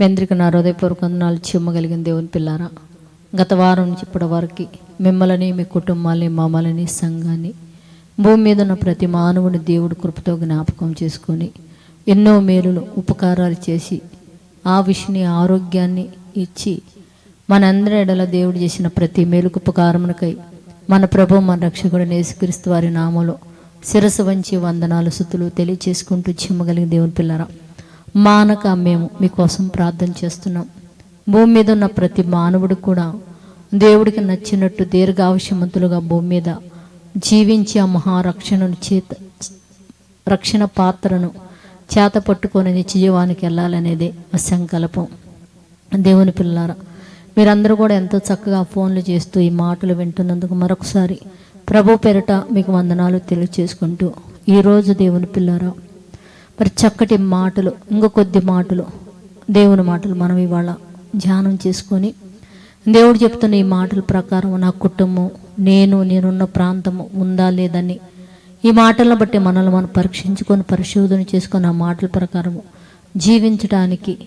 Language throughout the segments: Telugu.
మీ అందరికీ నా హృదయపూర్వక వందనాలు చిమ్మగలిగిన దేవుని పిల్లారా గత వారం నుంచి ఇప్పటి వరకు మిమ్మల్ని మీ కుటుంబాలని మమ్మల్ని సంఘాన్ని భూమి మీద ఉన్న ప్రతి మానవుని దేవుడు కృపతో జ్ఞాపకం చేసుకొని ఎన్నో మేలులు ఉపకారాలు చేసి ఆ విషయాన్ని ఆరోగ్యాన్ని ఇచ్చి మనందరి ఎడల దేవుడు చేసిన ప్రతి మేలుకు ఉపకారమునకై మన ప్రభు మన రక్షకుడు నేసుక్రీస్తు వారి నామలో శిరసు వంచి వందనాలు సుతులు తెలియచేసుకుంటూ చిమ్మగలిగిన దేవుని పిల్లరా మానక మేము మీకోసం ప్రార్థన చేస్తున్నాం. భూమి మీద ఉన్న ప్రతి మానవుడు కూడా దేవుడికి నచ్చినట్టు దీర్ఘావశ్యమంతులుగా భూమి మీద జీవించి ఆ మహారక్షణను చేత రక్షణ పాత్రను చేత పట్టుకొని నిత్యజీవానికి వెళ్ళాలనేదే ఆ సంకల్పం దేవుని పిల్లారా మీరందరూ కూడా ఎంతో చక్కగా ఫోన్లు చేస్తూ ఈ మాటలు వింటున్నందుకు మరొకసారి ప్రభు పెరట మీకు వందనాలు తెలియచేసుకుంటూ ఈరోజు దేవుని పిల్లారా మరి చక్కటి మాటలు ఇంకో కొద్ది మాటలు దేవుని మాటలు మనం ఇవాళ ధ్యానం చేసుకొని దేవుడు చెప్తున్న ఈ మాటల ప్రకారం నా కుటుంబం నేను నేనున్న ప్రాంతము ఉందా లేదని ఈ మాటలను బట్టి మనల్ని మనం పరీక్షించుకొని పరిశోధన చేసుకొని ఆ మాటల ప్రకారము జీవించడానికి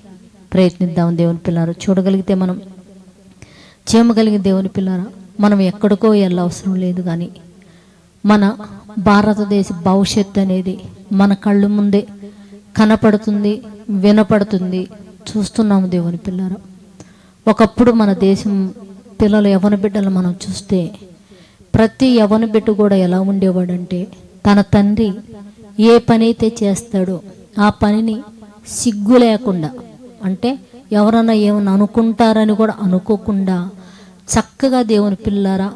ప్రయత్నిద్దాం దేవుని పిల్లలు. చూడగలిగితే మనం చేయగలిగే దేవుని పిల్లరా మనం ఎక్కడికో వెళ్ళవసరం లేదు కానీ మన భారతదేశ భవిష్యత్తు అనేది మన కళ్ళు ముందే కనపడుతుంది వినపడుతుంది. చూస్తున్నాము దేవుని పిల్లరా. ఒకప్పుడు మన దేశం పిల్లలు యవన బిడ్డలు మనం చూస్తే ప్రతి యవన బిడ్డ కూడా ఎలా ఉండేవాడంటే తన తండ్రి ఏ పని అయితే చేస్తాడో ఆ పనిని సిగ్గు లేకుండా అంటే ఎవరన్నా ఏమైనా అనుకుంటారని కూడా అనుకోకుండా చక్కగా దేవుని పిల్లారా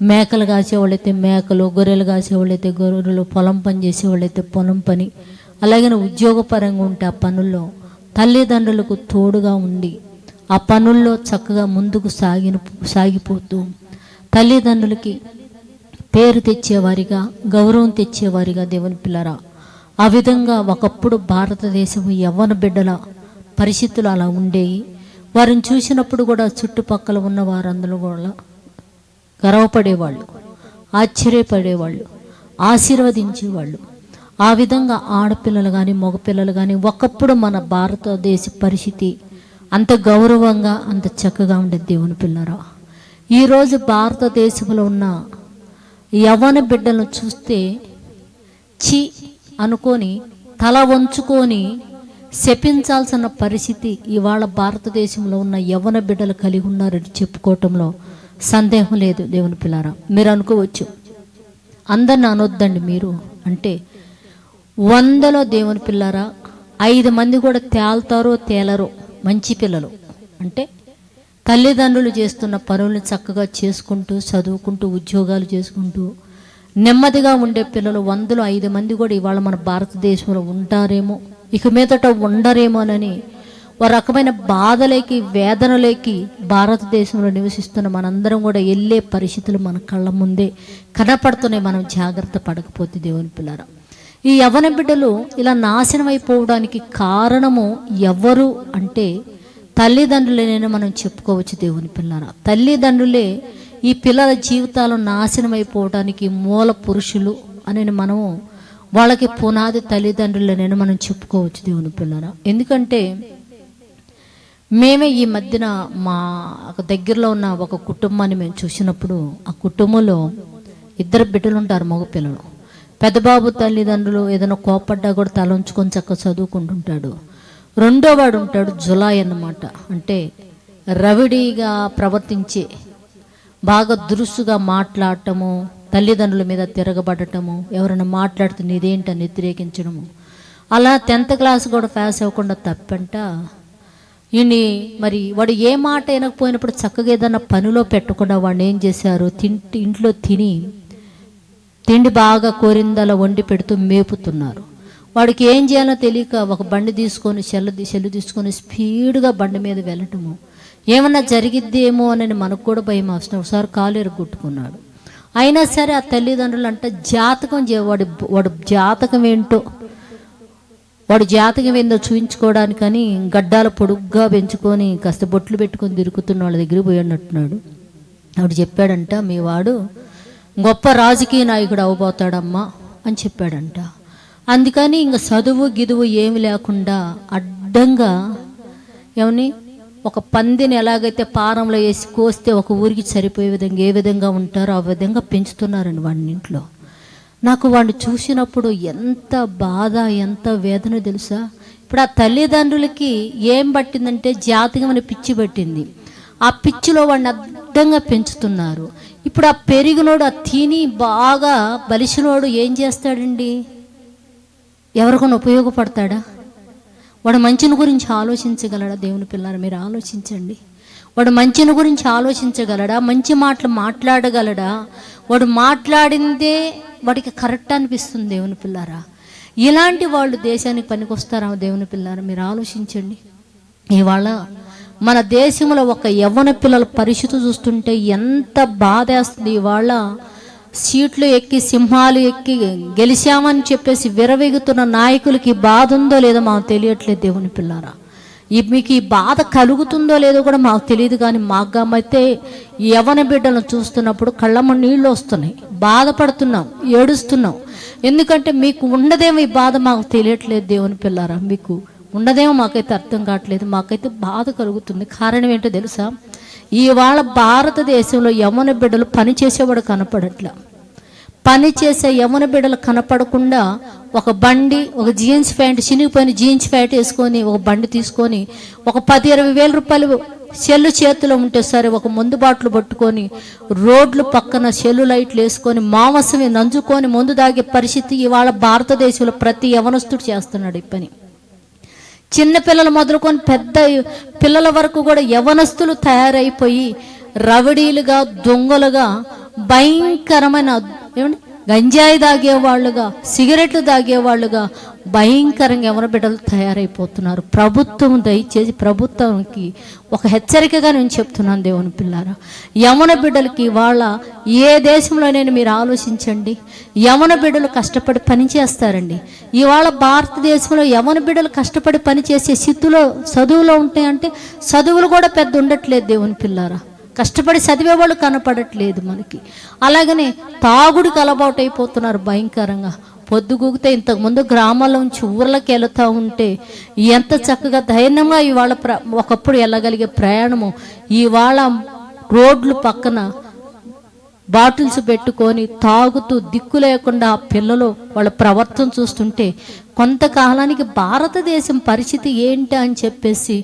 మేకలు కాసేవాళ్ళైతే మేకలు గొర్రెలు కాసేవాళ్ళైతే గొర్రెలు పొలం పని చేసేవాళ్ళైతే పొలం పని. అలాగే ఉద్యోగపరంగా ఉంటే ఆ పనుల్లో తల్లిదండ్రులకు తోడుగా ఉండి ఆ పనుల్లో చక్కగా ముందుకు సాగిన సాగిపోతూ తల్లిదండ్రులకి పేరు తెచ్చేవారిగా గౌరవం తెచ్చేవారిగా దేవుని పిల్లరా ఆ విధంగా ఒకప్పుడు భారతదేశం యవ్వన బిడ్డల పరిస్థితులు అలా ఉండేవి వారిని చూసినప్పుడు కూడా చుట్టుపక్కల ఉన్న వారందరూ కూడా గర్వపడేవాళ్ళు ఆశ్చర్యపడేవాళ్ళు ఆశీర్వదించేవాళ్ళు. ఆ విధంగా ఆడపిల్లలు కానీ మగపిల్లలు కానీ ఒకప్పుడు మన భారతదేశ పరిస్థితి అంత గౌరవంగా అంత చక్కగా ఉండేది దేవుని పిల్లరా. ఈరోజు భారతదేశంలో ఉన్న యవ్వన బిడ్డలను చూస్తే చి అనుకొని తల వంచుకొని శపించాల్సిన పరిస్థితి ఇవాళ భారతదేశంలో ఉన్న యవ్వన బిడ్డలు కలిగి ఉన్నారని చెప్పుకోవటంలో సందేహం లేదు దేవుని పిల్లారా. మీరు అనుకోవచ్చు అందరిని అనొద్దండి మీరు. అంటే వందలో దేవుని పిల్లారా ఐదు మంది కూడా తేల్తారో తేలరో మంచి పిల్లలు. అంటే తల్లిదండ్రులు చేస్తున్న పనులను చక్కగా చేసుకుంటూ చదువుకుంటూ ఉద్యోగాలు చేసుకుంటూ నెమ్మదిగా ఉండే పిల్లలు వందలో ఐదు మంది కూడా ఇవాళ మన భారతదేశంలో ఉంటారేమో ఇక మీదట ఉండరేమోనని ఒక రకమైన బాధలేకి వేదనలేకి భారతదేశంలో నివసిస్తున్న మనందరం కూడా వెళ్ళే పరిస్థితులు మన కళ్ళ ముందే కనపడుతున్నాయి. మనం జాగ్రత్త పడకపోతే దేవుని పిల్లరా. ఈ యవన బిడ్డలు ఇలా నాశనం అయిపోవడానికి కారణము ఎవరు అంటే తల్లిదండ్రులనే మనం చెప్పుకోవచ్చు దేవుని పిల్లరా. తల్లిదండ్రులే ఈ పిల్లల జీవితాలు నాశనం అయిపోవడానికి మూల పురుషులు అని మనము వాళ్ళకి పునాది తల్లిదండ్రులనే మనం చెప్పుకోవచ్చు దేవుని పిల్లరా. ఎందుకంటే మేమే ఈ మధ్యన మా దగ్గరలో ఉన్న ఒక కుటుంబాన్ని మేము చూసినప్పుడు ఆ కుటుంబంలో ఇద్దరు బిడ్డలు ఉంటారు మగపిల్లలు. పెద్దబాబు తల్లిదండ్రులు ఏదైనా కోపడ్డా కూడా తల ఉంచుకొని చక్క చదువుకుంటుంటాడు. రెండో వాడు ఉంటాడు జులాయి అన్నమాట. అంటే రవిడిగా ప్రవర్తించే బాగా దురుసుగా మాట్లాడటము తల్లిదండ్రుల మీద తిరగబడటము ఎవరైనా మాట్లాడితే నీదేంటని వ్యతిరేకించడము అలా టెన్త్ క్లాస్ కూడా పాస్ అవ్వకుండా తప్పంట ఈయన్ని మరి వాడు ఏ మాట వినకపోయినప్పుడు చక్కగా ఏదన్నా పనిలో పెట్టకుండా వాడిని ఏం చేశారు? తింటి ఇంట్లో తిని తిండి బాగా కోరిందలా వండి పెడుతూ మేపుతున్నారు. వాడికి ఏం చేయాలో తెలియక ఒక బండి తీసుకొని చెల్లు చెల్లు తీసుకొని స్పీడ్గా బండి మీద వెళ్ళటము. ఏమన్నా జరిగిద్దేమో అని మనకు కూడా భయం అవసరం ఒకసారి కాలు ఎరగొట్టుకున్నాడు. అయినా సరే ఆ తల్లిదండ్రులు అంటే జాతకం వాడి వాడు జాతకం ఏంటో వాడు జాతకం ఏందో చూయించుకోవడానికని గడ్డాలు పొడుగ్గా పెంచుకొని కాస్త బొట్లు పెట్టుకొని తిరుగుతున్న వాళ్ళ దగ్గర పోయి అన్నట్టున్నాడు. ఆవిడ చెప్పాడంట మీ వాడు గొప్ప రాజకీయ నాయకుడు అవబోతాడమ్మా అని చెప్పాడంట. అందుకని ఇంక చదువు గిదువు ఏమి లేకుండా అడ్డంగా ఏమని ఒక పందిని ఎలాగైతే పారంలో వేసి కోస్తే ఒక ఊరికి సరిపోయే విధంగా ఏ విధంగా ఉంటారో ఆ విధంగా పెంచుతున్నారండి వాడిని ఇంట్లో. నాకు వాడిని చూసినప్పుడు ఎంత బాధ ఎంత వేదన తెలుసా? ఇప్పుడు ఆ తల్లిదండ్రులకి ఏం పట్టిందంటే జాతకమైన పిచ్చి పట్టింది. ఆ పిచ్చిలో వాడిని అర్థంగా పెంచుతున్నారు. ఇప్పుడు ఆ పెరిగినోడు ఆ తిని బాగా బలిసినోడు ఏం చేస్తాడండి? ఎవరికైనా ఉపయోగపడతాడా? వాడు మంచిని గురించి ఆలోచించగలడా దేవుని పిల్లలు మీరు ఆలోచించండి. వాడు మంచిని గురించి ఆలోచించగలడా? మంచి మాటలు మాట్లాడగలడా? వాడు మాట్లాడిందే వాడికి కరెక్ట్ అనిపిస్తుంది దేవుని పిల్లారా. ఇలాంటి వాళ్ళు దేశానికి పనికొస్తారా దేవుని పిల్లారా? మీరు ఆలోచించండి. ఇవాళ మన దేశంలో ఒక యవ్వన పిల్లల పరిస్థితి చూస్తుంటే ఎంత బాధేస్తుంది ఇవాళ సీట్లు ఎక్కి సింహాలు ఎక్కి గెలిచామని చెప్పేసి విరవెగుతున్న నాయకులకి బాధ ఉందో లేదో మాకు తెలియట్లేదు దేవుని పిల్లారా. మీకు ఈ బాధ కలుగుతుందో లేదో కూడా మాకు తెలియదు కానీ మాకు గమైతే ఈ యవన బిడ్డలను చూస్తున్నప్పుడు కళ్ళమ్మ నీళ్ళు వస్తున్నాయి. బాధపడుతున్నాం ఏడుస్తున్నాం. ఎందుకంటే మీకు ఉండదేమో ఈ బాధ మాకు తెలియట్లేదు దేవుని పిల్లారా. మీకు ఉండదేమో మాకైతే అర్థం కావట్లేదు మాకైతే బాధ కలుగుతుంది. కారణం ఏంటో తెలుసా? ఇవాళ భారతదేశంలో యవన బిడ్డలు పనిచేసేవాడు కనపడట్లే కనపడట్లా. పని చేసే యమున బిడ్డలు కనపడకుండా ఒక బండి ఒక జీన్స్ ప్యాంట్ చినిగిపోయిన జీన్స్ ప్యాంట్ వేసుకొని ఒక బండి తీసుకొని ఒక పది ఇరవై వేల రూపాయలు సెల్లు చేతిలో ఉంటే సరే ఒక ముందు బాట్లు పట్టుకొని రోడ్లు పక్కన సెల్లు లైట్లు వేసుకొని మాంసమే నంజుకొని ముందు దాగే పరిస్థితి ఇవాళ భారతదేశంలో ప్రతి యవనస్తుడు చేస్తున్నాడు ఈ పని. చిన్న పిల్లలు మొదలుకొని పెద్ద పిల్లల వరకు కూడా యవనస్తులు తయారైపోయి రవడీలుగా దొంగలుగా భయంకరమైన ఏమండి? గంజాయి తాగేవాళ్ళుగా సిగరెట్లు తాగేవాళ్ళుగా భయంకరంగా ఎవరి బిడ్డలు తయారైపోతున్నారు. ప్రభుత్వం దయచేసి ప్రభుత్వంకి ఒక హెచ్చరికగా నేను చెప్తున్నాను దేవుని పిల్లారా. యమన బిడ్డలకి వాళ్ళ ఏ దేశంలోనైనా మీరు ఆలోచించండి. యమన బిడ్డలు కష్టపడి పని చేస్తారండి. ఇవాళ భారతదేశంలో యమన బిడ్డలు కష్టపడి పని చేసే స్థితిలో చదువులో ఉంటాయంటే చదువులు కూడా పెద్ద ఉండట్లేదు దేవుని పిల్లారా. కష్టపడి చదివేవాళ్ళు కనపడట్లేదు మనకి. అలాగనే తాగుడికి అలవాటు అయిపోతున్నారు భయంకరంగా. పొద్దుగూగితే ఇంతకుముందు గ్రామాల నుంచి ఊర్లకు వెళుతూ ఉంటే ఎంత చక్కగా ధైర్యంగా ఇవాళ ప్ర ఒకప్పుడు వెళ్ళగలిగే ప్రయాణము ఇవాళ రోడ్లు పక్కన బాటిల్స్ పెట్టుకొని తాగుతూ దిక్కు లేకుండా ఆ పిల్లలు వాళ్ళ ప్రవర్తన చూస్తుంటే కొంతకాలానికి భారతదేశం పరిస్థితి ఏంటి అని చెప్పేసి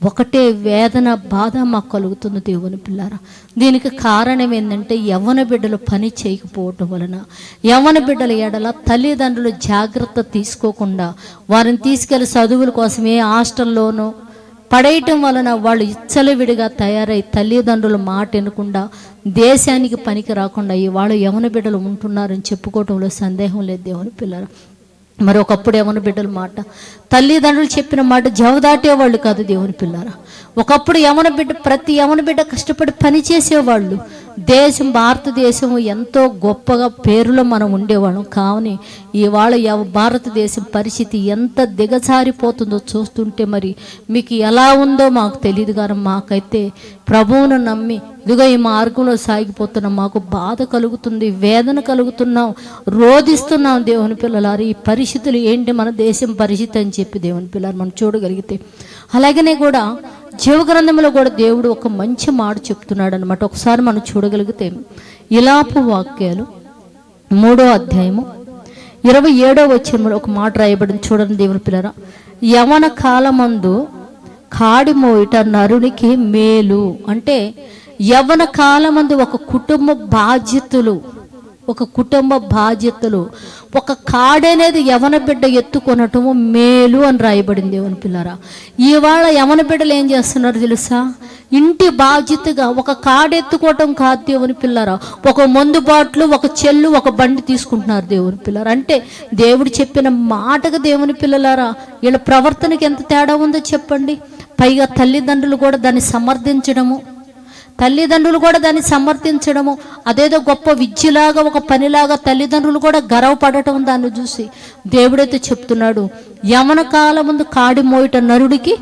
ఒకటే వేదన బాధ మాకు కలుగుతుంది దేవుని పిల్లారా. దీనికి కారణం ఏంటంటే యవ్వన బిడ్డలు పని చేయకపోవటం వలన యవ్వన బిడ్డల ఎడల తల్లిదండ్రులు జాగ్రత్త తీసుకోకుండా వారిని తీసుకెళ్ళి చదువుల కోసం ఏ హాస్టల్లోనూ పడేయటం వలన వాళ్ళు ఇచ్చలవిడిగా తయారై తల్లిదండ్రులు మాట వినకుండా దేశానికి పనికి రాకుండా ఇవాళ యవన బిడ్డలు ఉంటున్నారని చెప్పుకోవటంలో సందేహం లేదు దేవుని పిల్లలు మరి ఒకప్పుడు యవన బిడ్డల మాట? తల్లిదండ్రులు చెప్పిన మాట జవదాటేవాళ్ళు కాదు దేవుని పిల్లరా. ఒకప్పుడు యవన బిడ్డ ప్రతి యవన బిడ్డ కష్టపడి పని చేసేవాళ్ళు దేశం భారతదేశం ఎంతో గొప్పగా పేరులో మనం ఉండేవాళ్ళం. కావని ఇవాళ భారతదేశం పరిస్థితి ఎంత దిగజారిపోతుందో చూస్తుంటే మరి మీకు ఎలా ఉందో మాకు తెలియదు కానీ మాకైతే ప్రభువును నమ్మి ఇదిగో ఈ మార్గంలో సాగిపోతున్నాం మాకు బాధ కలుగుతుంది వేదన కలుగుతున్నాం రోధిస్తున్నాం దేవుని పిల్లలారు. ఈ పరిస్థితులు ఏంటి? మన దేశం పరిస్థితి అని చెప్పి దేవుని పిల్లలు మనం చూడగలిగితే. అలాగనే కూడా జీవ గ్రంథంలో కూడా దేవుడు ఒక మంచి మాట చెప్తున్నాడు అనమాట ఒకసారి మనం చూడగలిగితే ఇలాపు వాక్యాలు మూడో అధ్యాయము ఇరవై ఏడో వచ్చిన ఒక మాట రాయబడింది. చూడండి దేవుని పిల్లరా యవన కాలమందు కాడి మోయిట నరునికి మేలు. అంటే యవన కాలమందు ఒక కుటుంబ బాధ్యతలు ఒక కుటుంబ బాధ్యతలు ఒక కాడనేది యవన బిడ్డ ఎత్తుకొనటము మేలు అని రాయబడింది దేవుని పిల్లరా. ఇవాళ యవన బిడ్డలు ఏం చేస్తున్నారు తెలుసా? ఇంటి బాధ్యతగా ఒక కాడెత్తుకోవటం కాదు దేవుని పిల్లరా. ఒక మందు బాట్లు ఒక చెల్లు ఒక బండి తీసుకుంటున్నారు దేవుని పిల్లరా. అంటే దేవుడు చెప్పిన మాటకు దేవుని పిల్లలారా వీళ్ళ ప్రవర్తనకి ఎంత తేడా ఉందో చెప్పండి. పైగా తల్లిదండ్రులు కూడా దాన్ని సమర్థించడము తల్లిదండ్రులు కూడా దాన్ని సమర్థించడము. అదేదో గొప్ప విద్యలాగా ఒక పనిలాగా తల్లిదండ్రులు కూడా గర్వపడటం దాన్ని చూసి దేవుడైతే చెప్తున్నాడు యమన కాలం ముందు కాడి మోయట నరుడికి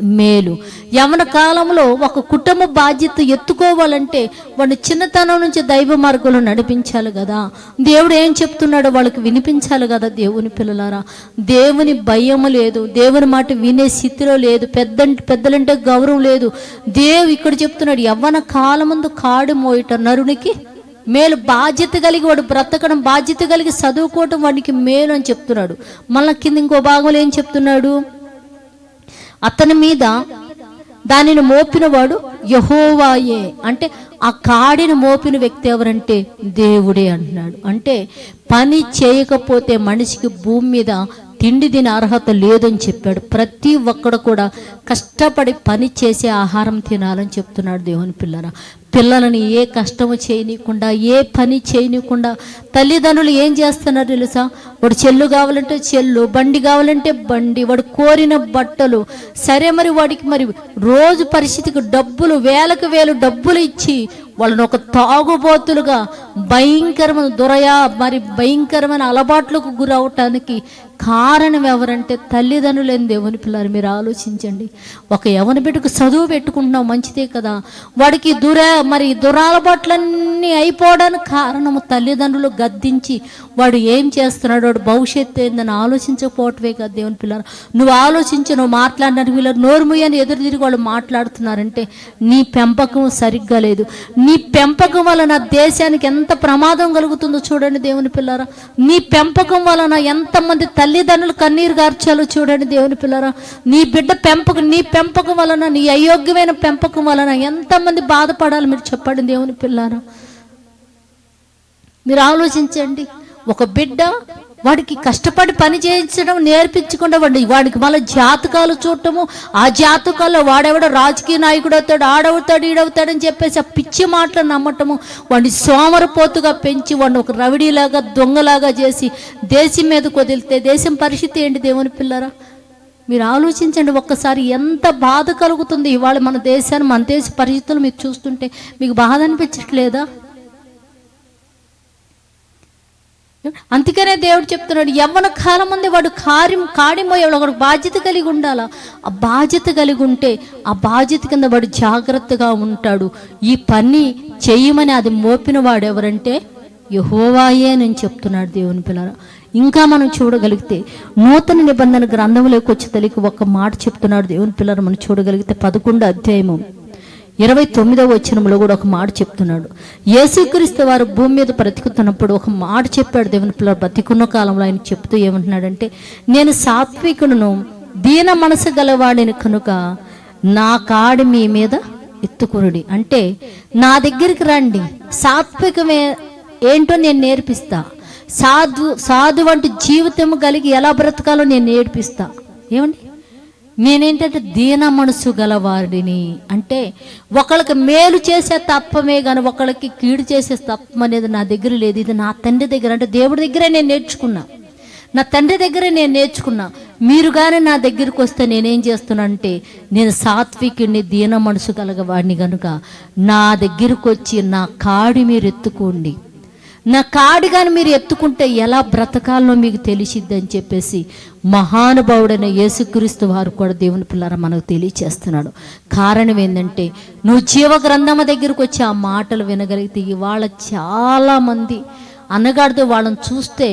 మేలు. యవన కాలంలో ఒక కుటుంబ బాధ్యత ఎత్తుకోవాలంటే వాళ్ళు చిన్నతనం నుంచి దైవ మార్గంలో నడిపించాలి కదా. దేవుడు ఏం చెప్తున్నాడో వాళ్ళకి వినిపించాలి కదా దేవుని పిల్లలారా. దేవుని భయం లేదు. దేవుని మాట వినే స్థితిలో లేదు. పెద్ద పెద్దలంటే గౌరవం లేదు. దేవు ఇక్కడ చెప్తున్నాడు యవ్వన కాలమందు కాడు మోయట నరునికి మేలు. బాధ్యత కలిగి వాడు బ్రతకడం బాధ్యత కలిగి చదువుకోవటం వాడికి మేలు అని చెప్తున్నాడు. మళ్ళీ కింద ఇంకో భాగంలో ఏం చెప్తున్నాడు? అతని మీద దానిని మోపినవాడు యహోవాయే. అంటే ఆ కాడిని మోపిన వ్యక్తి ఎవరంటే దేవుడే అంటున్నాడు. అంటే పని చేయకపోతే మనిషికి భూమి మీద తిండి తినే అర్హత లేదని చెప్పాడు. ప్రతి ఒక్కడు కూడా కష్టపడి పని చేసే ఆహారం తినాలని చెప్తున్నాడు దేవుని పిల్లరా. పిల్లలని ఏ కష్టము చేయనీయకుండా ఏ పని చేయనీయకుండా తల్లిదండ్రులు ఏం చేస్తున్నారు తెలుసా? వాడు చెల్లు కావాలంటే చెల్లు బండి కావాలంటే బండి వాడు కోరిన బట్టలు. సరే మరి వాడికి మరి రోజు పరిస్థితికి డబ్బులు వేలకు వేలు డబ్బులు ఇచ్చి వాళ్ళని ఒక తాగుబోతులుగా భయంకరమైన దురయా మరి భయంకరమైన అలవాట్లకు గురవటానికి కారణం ఎవరంటే తల్లిదండ్రులేని దేవుని పిల్లలు? మీరు ఆలోచించండి. ఒక యవన బిడ్డకు చదువు పెట్టుకుంటున్నాం మంచిదే కదా. వాడికి దుర మరి దురాలబాట్లన్నీ అయిపోవడానికి కారణము తల్లిదండ్రులు గద్దించి వాడు ఏం చేస్తున్నాడు వాడు భవిష్యత్తు ఏందని ఆలోచించకపోవటమే కదా దేవుని పిల్లలు. నువ్వు ఆలోచించి నువ్వు మాట్లాడినారు వీళ్ళు నోరు ముయ్యని ఎదురు తిరిగి వాళ్ళు మాట్లాడుతున్నారంటే నీ పెంపకం సరిగ్గా లేదు. నీ పెంపకం వలన దేశానికి ఎంత ప్రమాదం కలుగుతుందో చూడండి దేవుని పిల్లరా. నీ పెంపకం వలన ఎంతమంది తల్లిదండ్రులు కన్నీరు గార్చాలో చూడండి దేవుని పిల్లరా. నీ బిడ్డ పెంపకం నీ పెంపకం వలన నీ అయోగ్యమైన పెంపకం వలన ఎంతమంది బాధపడాలి మీరు చెప్పండి దేవుని పిల్లరా. మీరు ఆలోచించండి. ఒక బిడ్డ వాడికి కష్టపడి పని చేయించడం నేర్పించకుండా వాడి వాడికి మళ్ళీ జాతకాలు చూడటము ఆ జాతకాల్లో వాడెవడో రాజకీయ నాయకుడు అవుతాడు ఆడవుతాడు ఈడవుతాడని చెప్పేసి ఆ పిచ్చి మాటలు నమ్మటము వాడిని సోమరపోతుగా పెంచి వాడిని ఒక రవిడీలాగా దొంగలాగా చేసి దేశం మీద వదిలితే దేశం పరిస్థితి ఏంటి దేవుని పిల్లరా? మీరు ఆలోచించండి ఒక్కసారి ఎంత బాధ కలుగుతుంది ఇవాళ మన దేశాన్ని మన దేశ పరిస్థితులు మీరు చూస్తుంటే మీకు బాధ అనిపించట్లేదా? అందుకనే దేవుడు చెప్తున్నాడు యవ్వన కాలం ముందే వాడు కార్యం కాడిమోయేవాడు ఒకడు బాధ్యత కలిగి ఉండాలా? ఆ బాధ్యత కలిగి ఉంటే ఆ బాధ్యత కింద వాడు జాగ్రత్తగా ఉంటాడు. ఈ పని చేయమని అది మోపిన వాడు ఎవరంటే యహోవాయే అని చెప్తున్నాడు దేవుని పిల్లల ఇంకా మనం చూడగలిగితే నూతన నిబంధన గ్రంథంలోకి వచ్చి తెలియక ఒక మాట చెప్తున్నాడు దేవుని పిల్లలు మనం చూడగలిగితే పదకొండు అధ్యాయము. ఇరవై తొమ్మిదవ వచనంలో కూడా ఒక మాట చెప్తున్నాడు. యేసుక్రీస్తు వారు భూమి మీద బ్రతికుతున్నప్పుడు ఒక మాట చెప్పాడు దేవుని పిల్లలు. బ్రతికున్న కాలంలో ఆయన చెప్తూ ఏమంటున్నాడంటే నేను సాత్వికుడును దీన మనసు గలవాడిని కనుక నా కాడి మీ మీద ఎత్తుకునుడి. అంటే నా దగ్గరికి రండి. సాత్వికమే ఏంటో నేను నేర్పిస్తా. సాధు సాధు వంటి జీవితం కలిగి ఎలా బ్రతకాలో నేను నేర్పిస్తా. ఏమండి? నేనేంటంటే దీన మనసు గలవాడిని అంటే ఒకళ్ళకి మేలు చేసే తప్పమే కానీ ఒకళ్ళకి కీడు చేసే తప్పం అనేది నా దగ్గర లేదు. ఇది నా తండ్రి దగ్గర. అంటే దేవుడి దగ్గరే నేను నేర్చుకున్నా. నా తండ్రి దగ్గరే నేను నేర్చుకున్నా. మీరు కానీ నా దగ్గరికి వస్తే నేనేం చేస్తున్నా అంటే నేను సాత్వికుడిని దీన మనసు కలగవాడిని కనుక నా దగ్గరకు వచ్చి నా కాడి మీరు ఎత్తుకోండి. నా కాడి కానీ మీరు ఎత్తుకుంటే ఎలా బ్రతకాలో మీకు తెలిసిద్ది అని చెప్పేసి మహానుభావుడైన యేసుక్రీస్తు వారు కూడా దేవుని పిల్లర మనకు తెలియచేస్తున్నాడు. కారణం ఏంటంటే నువ్వు జీవ గ్రంథమ దగ్గరకు వచ్చి ఆ మాటలు వినగలిగితే ఇవాళ చాలామంది అనగాడితో వాళ్ళని చూస్తే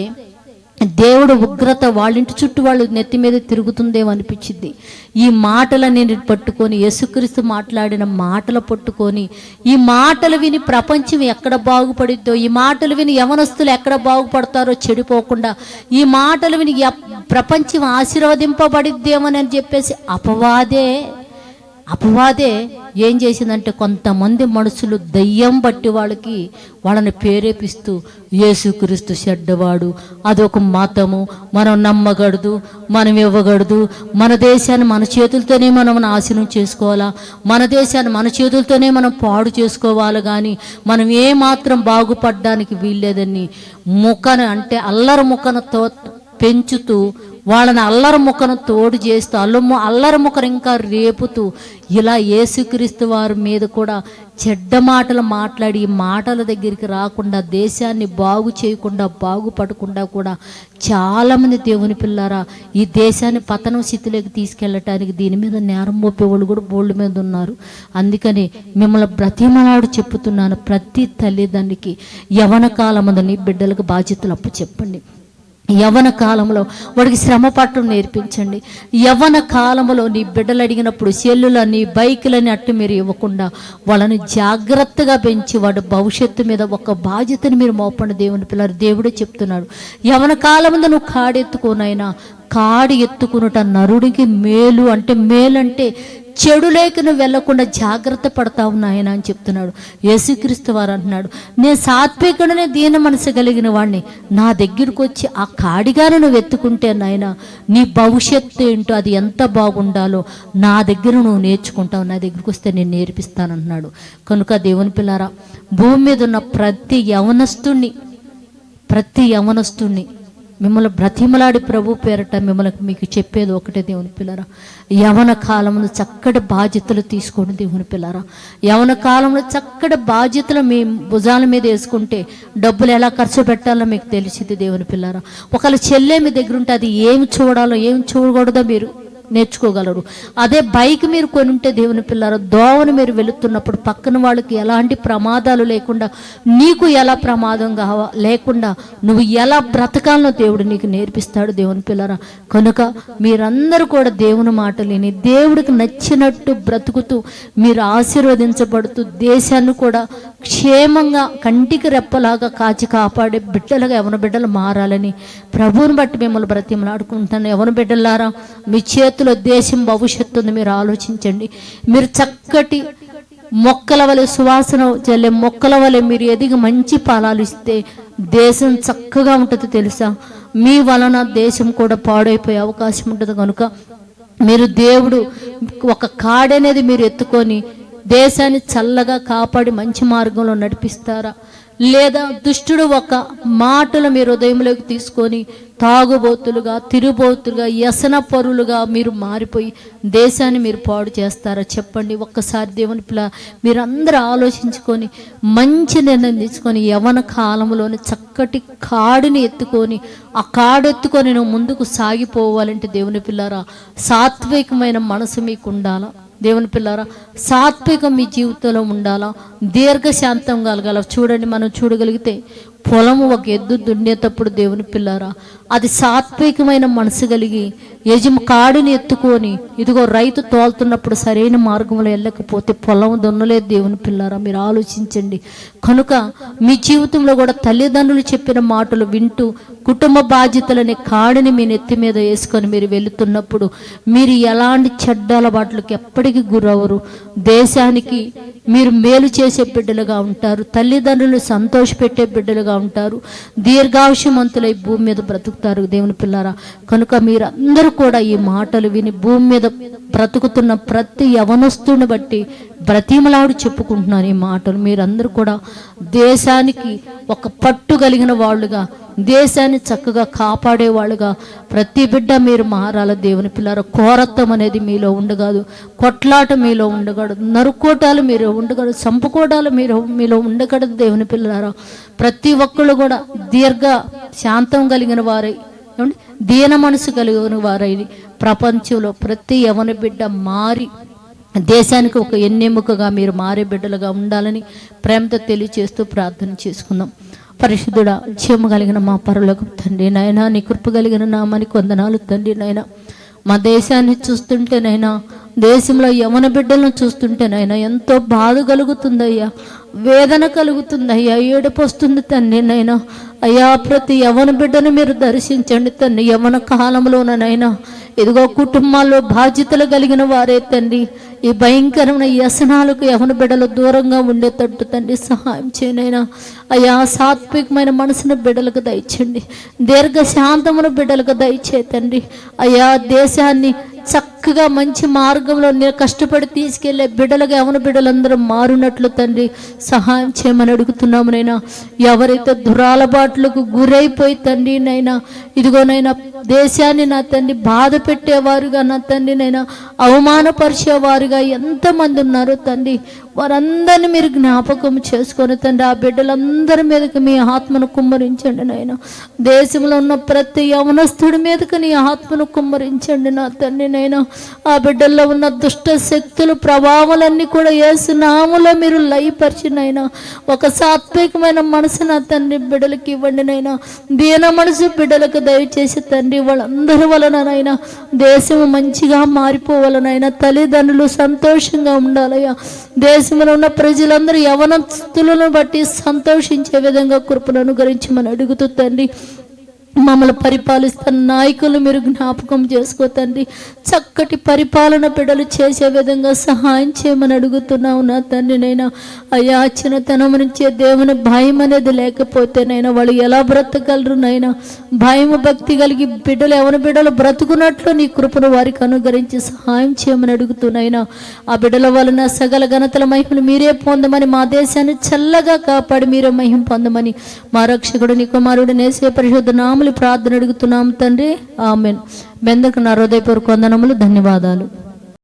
దేవుడు ఉగ్రత వాళ్ళ ఇంటి చుట్టూ వాళ్ళు నెత్తి మీద తిరుగుతుందేమో అనిపించింది. ఈ మాటలని పట్టుకొని యేసుక్రీస్తు మాట్లాడిన మాటలు పట్టుకొని ఈ మాటలు విని ప్రపంచం ఎక్కడ బాగుపడిద్దో ఈ మాటలు విని యవనస్తులు ఎక్కడ బాగుపడతారో చెడిపోకుండా ఈ మాటలు విని ప్రపంచం ఆశీర్వదింపబడిద్దేమోనని చెప్పేసి అపవాదే అపవాదే ఏం చేసిందంటే కొంతమంది మనుషులు దయ్యం బట్టి వాళ్ళకి వాళ్ళని ప్రేరేపిస్తూ యేసుక్రీస్తు చెడ్డవాడు అదొక మతము. మనం నమ్మగడదు మనం ఇవ్వగడదు. మన దేశాన్ని మన చేతులతోనే మనం నాశనం చేసుకోవాలా? మన దేశాన్ని మన చేతులతోనే మనం పాడు చేసుకోవాలి కానీ మనం ఏ మాత్రం బాగుపడడానికి వీల్లేదని ముఖను అంటే అల్లరి ముఖనతో పెంచుతూ వాళ్ళని అల్లరి ముక్కను తోడు చేస్తూ అల్లము అల్లరి ముక్కను ఇంకా రేపుతూ ఇలా యేసుక్రీస్తు వారి మీద కూడా చెడ్డ మాటలు మాట్లాడి మాటల దగ్గరికి రాకుండా దేశాన్ని బాగు చేయకుండా బాగుపడకుండా కూడా చాలామంది దేవుని పిల్లారా ఈ దేశాన్ని పతనం స్థితిలోకి తీసుకెళ్ళటానికి దీని మీద నేరం మోపేవాళ్ళు కూడా బోర్డు మీద ఉన్నారు. అందుకని మిమ్మల్ని బ్రతిమలాడు చెప్పుతున్నాను ప్రతి తల్లిదండ్రికి. యవన కాలమందు బిడ్డలకు బాధ్యతలు అప్పు చెప్పండి యవన కాలంలో వాడికి శ్రమ పట్టడం నేర్పించండి. యవన కాలంలో నీ బిడ్డలు అడిగినప్పుడు సెల్లులని బైకులని అట్టు మీరు ఇవ్వకుండా వాళ్ళని జాగ్రత్తగా పెంచి వాడు భవిష్యత్తు మీద ఒక బాధ్యతని మీరు మోపండి దేవుని పిల్లలు. దేవుడే చెప్తున్నాడు యవన కాలంలో నువ్వు కాడెత్తుకోనైనా కాడి ఎత్తుకునుట నరుడికి మేలు అంటే మేలంటే అంటే చెడు లేఖను వెళ్ళకుండా జాగ్రత్త పడతావు నాయన అని చెప్తున్నాడు. యేసుక్రీస్తు వారు అంటున్నాడు నేను సాత్వికుడనే దీన మనసు కలిగిన వాడిని నా దగ్గరికి వచ్చి ఆ కాడిగాను నువ్వు ఎత్తుకుంటే నాయన నీ భవిష్యత్తు ఏంటో అది ఎంత బాగుండాలో నా దగ్గర నువ్వు నేర్చుకుంటావు. నా దగ్గరికి వస్తే నేను నేర్పిస్తానంటున్నాడు. కనుక దేవుని పిల్లారా భూమి మీద ఉన్న ప్రతి యవనస్తుణ్ణి ప్రతి యవనస్తుణ్ణి మిమ్మల్ని బ్రతిమలాడి ప్రభు పేరట మిమ్మల్ని మీకు చెప్పేది ఒకటే దేవుని పిల్లరా. యవన కాలంలో చక్కటి బాధ్యతలు తీసుకోండి దేవుని పిల్లరా. యవన కాలంలో చక్కటి బాధ్యతలు మీ భుజాల మీద వేసుకుంటే డబ్బులు ఎలా ఖర్చు పెట్టాలో మీకు తెలిసింది దేవుని పిల్లరా. ఒకవేళ చెల్లె మీ దగ్గర ఉంటే అది ఏమి చూడాలో ఏమి చూడకూడదో మీరు నేర్చుకోగలరు. అదే బైక్ మీరు కొనుంటే దేవుని పిల్లలు దోవను మీరు వెళుతున్నప్పుడు పక్కన వాళ్ళకి ఎలాంటి ప్రమాదాలు లేకుండా నీకు ఎలా ప్రమాదం కావా లేకుండా నువ్వు ఎలా బ్రతకాలనో దేవుడు నీకు నేర్పిస్తాడు దేవుని పిల్లరా. కనుక మీరందరూ కూడా దేవుని మాట లేని దేవుడికి నచ్చినట్టు బ్రతుకుతూ మీరు ఆశీర్వదించబడుతూ దేశాన్ని కూడా క్షేమంగా కంటికి రెప్పలాగా కాచి కాపాడే బిడ్డలుగా ఎవరి బిడ్డలు మారాలని ప్రభువుని బట్టి మిమ్మల్ని బ్రతిమలాడుకుంటాను ఎవరి బిడ్డలారా మీ చేతిలో దేశం భవిష్యత్తు ఉంది. మీరు ఆలోచించండి. మీరు చక్కటి మొక్కల వలె సువాసన చల్లే మొక్కల వలె మీరు ఎదిగి మంచి ఫలాలు ఇస్తే దేశం చక్కగా ఉంటుంది తెలుసా? మీ వలన దేశం కూడా పాడైపోయే అవకాశం ఉంటుంది కనుక మీరు దేవుడు ఒక కాడనేది మీరు ఎత్తుకొని దేశాన్ని చల్లగా కాపాడి మంచి మార్గంలో నడిపిస్తారా? లేదా దుష్టుడు ఒక మాటలు మీరు హృదయంలోకి తీసుకొని తాగుబోతులుగా తిరుబోతులుగా వ్యసన పరులుగా మీరు మారిపోయి దేశాన్ని మీరు పాడు చేస్తారా? చెప్పండి. ఒక్కసారి దేవుని పిల్ల మీరందరూ ఆలోచించుకొని మంచి నిర్ణయం తీసుకొని యవన కాలంలోని చక్కటి కాడిని ఎత్తుకొని ఆ కాడు ఎత్తుకొని నువ్వు ముందుకు సాగిపోవాలంటే దేవుని పిల్లారా సాత్వికమైన మనసు మీకు ఉండాలా దేవుని పిల్లారా సాత్వికం మీ జీవితంలో ఉండాలా? దీర్ఘశాంతం కలగాల? చూడండి మనం చూడగలిగితే పొలము ఒక ఎద్దు దున్నేటప్పుడు దేవుని పిల్లారా అది సాత్వికమైన మనసు కలిగి యజమ కాడిని ఎత్తుకొని ఇదిగో రైతు తోలుతున్నప్పుడు సరైన మార్గంలో వెళ్ళకపోతే పొలం దున్నలేదు దేవుని పిల్లారా మీరు ఆలోచించండి. కనుక మీ జీవితంలో కూడా తల్లిదండ్రులు చెప్పిన మాటలు వింటూ కుటుంబ బాధ్యతలనే కాడిని మీ నెత్తి మీద వేసుకొని మీరు వెళుతున్నప్పుడు మీరు ఎలాంటి చెడ్డ అలవాట్లకి ఎప్పటికీ గురవరు. దేశానికి మీరు మేలు చేసే బిడ్డలుగా ఉంటారు. తల్లిదండ్రులు సంతోషపెట్టే బిడ్డలుగా ఉంటారు. దీర్ఘాయుషమంతులై భూమి మీద బ్రతుకుతారు దేవుని పిల్లారా. కనుక మీరందరూ కూడా ఈ మాటలు విని భూమి మీద బ్రతుకుతున్న ప్రతి యవనస్తుని బట్టి బ్రతిమలాడు చెప్పుకుంటున్నాను ఈ మాటలు. మీరందరూ కూడా దేశానికి ఒక పట్టు కలిగిన వాళ్ళుగా దేశాన్ని చక్కగా కాపాడేవాళ్ళుగా. ప్రతి బిడ్డ మీరు మారాల దేవుని పిల్లర కోరత్వం అనేది మీలో ఉండగాదు. కొట్లాట మీలో ఉండగలదు నరుకోటాలు మీరు ఉండగలదు చంపుకోటాలు మీరు మీలో ఉండగలదు దేవుని పిల్లలారా ప్రతి ఒక్కళ్ళు కూడా దీర్ఘ శాంతం కలిగిన వారై ఏమండి? దీన మనసు కలిగిన వారై ప్రపంచంలో ప్రతి యవన బిడ్డ మారి దేశానికి ఒక ఎన్నెముకగా మీరు మారే బిడ్డలుగా ఉండాలని ప్రేమతో తెలియచేస్తూ ప్రార్థన చేసుకుందాం. పరిశుద్ధుడ క్షేమ కలిగిన మా పరులకు తండ్రి నాయన నీ కృప కలిగిన నామానికి వందనాలు తండ్రి నాయన. మా దేశాన్ని చూస్తుంటేనైనా దేశంలో యవన బిడ్డలను చూస్తుంటేనైనా ఎంతో బాధ కలుగుతుందయ్యా వేదన కలుగుతుందయ్యా ఏడుపు వస్తుంది తండ్రి నైనా అయ్యా ప్రతి యవన బిడ్డను మీరు దర్శించండి తండ్రి యవన కాలంలోనైనా ఇదిగో కుటుంబాల్లో బాధ్యతలు కలిగిన వారే తండ్రి. ఈ భయంకరమైన వ్యసనాలకు యవన బిడ్డలు దూరంగా ఉండేటట్టు తండ్రి సహాయం చేయనైనా. అయ్యా సాత్వికమైన మనసును బిడ్డలకు దయచండి. దీర్ఘ శాంతమును బిడ్డలకు దయచే తండ్రి. అయ్యా దేశాన్ని చక్కగా మంచి మార్గంలో నేను కష్టపడి తీసుకెళ్ళే బిడ్డలుగా యవన బిడ్డలందరూ మారినట్లు తండ్రి సహాయం చేయమని అడుగుతున్నాము నైనా. ఎవరైతే దురాలబాట్లకు గురైపోయి తండ్రి నైనా ఇదిగోనైనా దేశాన్ని నా తండ్రి బాధ పెట్టేవారుగా నా తండ్రి నైనా అవమానపరిచేవారుగా ఎంతమంది ఉన్నారో తండ్రి వారందరిని మీరు జ్ఞాపకం చేసుకొని తండ్రి ఆ బిడ్డలందరి మీదకి మీ ఆత్మను కుమ్మరించండి నాయన. దేశంలో ఉన్న ప్రతి యవనస్తుడి మీదకి నీ ఆత్మను కుమ్మరించండి నా తండ్రి నైనా ఆ బిడ్డల్లో ఉన్న దుష్ట శక్తులు ప్రభావాలన్నీ కూడా ఏసునాములో మీరు లయపరిచినైనా ఒక సాత్వికమైన మనసు నా తండ్రి బిడ్డలకి ఇవ్వండి నైనా దీన మనసు బిడ్డలకు దయచేసి తండ్రి వాళ్ళందరి వలననైనా దేశం మంచిగా మారిపోవాలనైనా తల్లిదండ్రులు సంతోషంగా ఉండాలయ్యా. దేశంలో ఉన్న ప్రజలందరూ యవనస్తులను బట్టి సంతోషించే విధంగా కృపను అనుగ్రహించమని అడుగుతూ తండ్రి మమ్మల్ని పరిపాలిస్తున్న నాయకులు మీరు జ్ఞాపకం చేసుకో తండ్రి. చక్కటి పరిపాలన బిడ్డలు చేసే విధంగా సహాయం చేయమని అడుగుతున్నావు నా తండ్రి నైనా. అయ్యా చిన్నతనం నుంచే దేవుని భయం అనేది లేకపోతేనైనా వాళ్ళు ఎలా బ్రతకగలరు నైనా? భయం భక్తి కలిగి బిడ్డలు ఎవరి బిడ్డలు బ్రతుకున్నట్లు నీ కృపను వారికి అనుగ్రహించి సహాయం చేయమని అడుగుతున్నాయినా ఆ బిడ్డల వలన సగల ఘనతల మహిమలు మీరే పొందమని మా దేశాన్ని చల్లగా కాపాడి మీరే మహిమ పొందమని మా రక్షకుడు నీ కుమారుడు నేసే పరిశుద్ధ నాములు ప్రార్థన అడుగుతున్నాం తండ్రి. ఆమెన్. బెందకు నా హృదయపూర్వక వందనములు ధన్యవాదాలు.